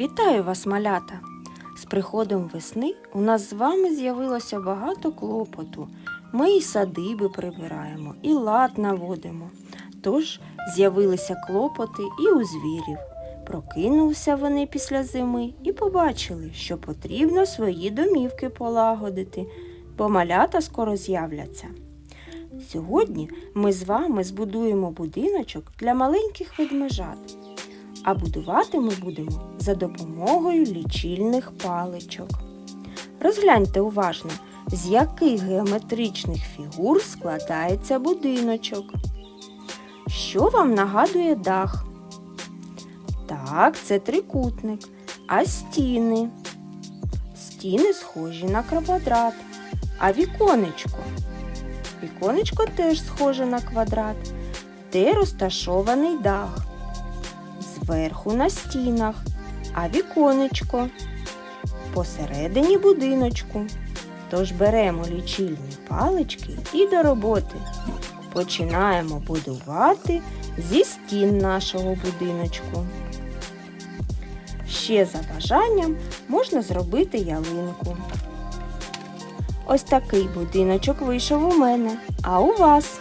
Вітаю вас, малята! З приходом весни у нас з вами з'явилося багато клопоту. Ми і садиби прибираємо, і лад наводимо. Тож з'явилися клопоти і у звірів. Прокинулися вони після зими і побачили, що потрібно свої домівки полагодити, бо малята скоро з'являться. Сьогодні ми з вами збудуємо будиночок для маленьких ведмежат. А будувати ми будемо за допомогою лічильних паличок. Розгляньте уважно, з яких геометричних фігур складається будиночок. Що вам нагадує дах? Так, це трикутник. А стіни? Стіни схожі на квадрат. А віконечко? Віконечко теж схоже на квадрат. Де розташований дах? Зверху на стінах, а віконечко посередині будиночку. Тож беремо лічильні палички і до роботи. Починаємо будувати зі стін нашого будиночку. Ще за бажанням можна зробити ялинку. Ось такий будиночок вийшов у мене, а у вас.